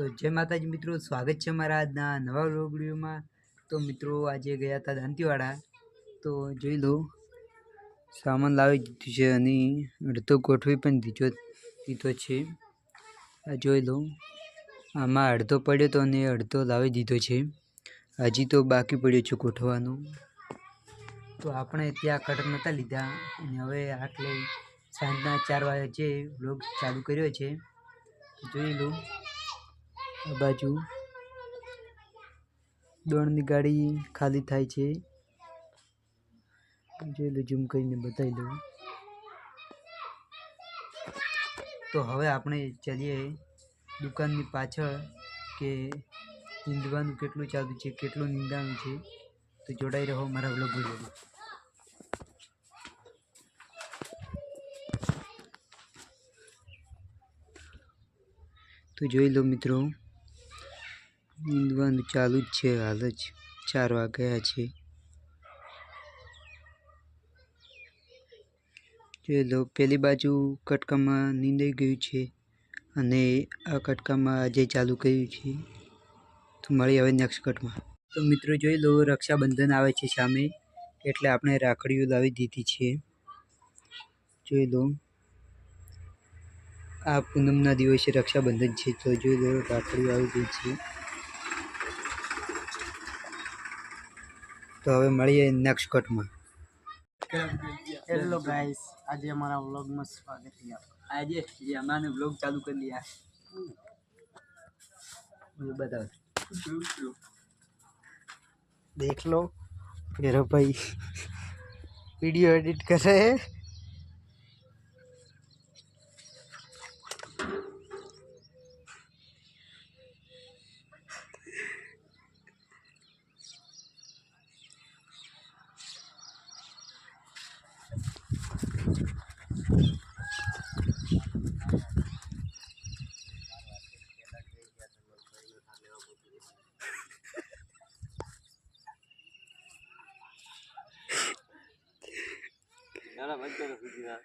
તો જય માતાજી મિત્રો, સ્વાગત છે મારા આજના નવા રોગડીઓમાં તો મિત્રો, આજે ગયા હતા દાંતીવાડા. તો જોઈ લો, સામાન લાવી દીધું છે અને અડધો ગોઠવી પણ દીધો દીધો છે. આ જોઈ લો, આમાં અડધો પડ્યો તો અને અડધો લાવી દીધો છે. હજી તો બાકી પડ્યો છે ગોઠવાનું તો આપણે ત્યાં કટર નહોતા લીધા અને હવે આટલે સાંજના ચાર વાગે જે વ્લોગ ચાલુ કર્યો છે. જોઈ લો. આ બાજુ દોડની ગાડી ખાલી થાય છે. જોઈ લો, ઝૂમ કરીને બતાવી દઉં. તો હવે આપણે ચલીએ દુકાનની પાછળ કે નીંદવાનું કેટલું ચાલુ છે, કેટલું નીંદાનું છે, તો જોડાઈ રહો મારા વ્લોગ જોડે તો જોઈ લો મિત્રો નીંદવાનું ચાલુ જ છે, હાલ જ ચાર વાગ્યા છે. જોઈ લો, પેલી બાજુ કટકામાં નીંદાઈ ગયું છે અને આ કટકામાં આજે ચાલુ કર્યું છે. તો મળી હવે નેક્સ્ટ કટમાં. તો મિત્રો જોઈ લો, રક્ષાબંધન આવે છે સામે એટલે આપણે રાખડીઓ લાવી દીધી છે. જોઈ લો, આ પૂનમના દિવસે રક્ષાબંધન છે, તો જોઈ લો, રાખડીઓ આવી ગઈ છે. તો હવે મળીએ નેક્સ્ટ કટમાં હેલો ગાઈસ આજે અમારા વ્લોગમાં સ્વાગત છે આપનું. આજે જે અમારે બ્લોગ ચાલુ કરી લીધા બતાવો देख लो मेरा भाई वीडियो एडिट कर रहे हैं Claramente resucitada.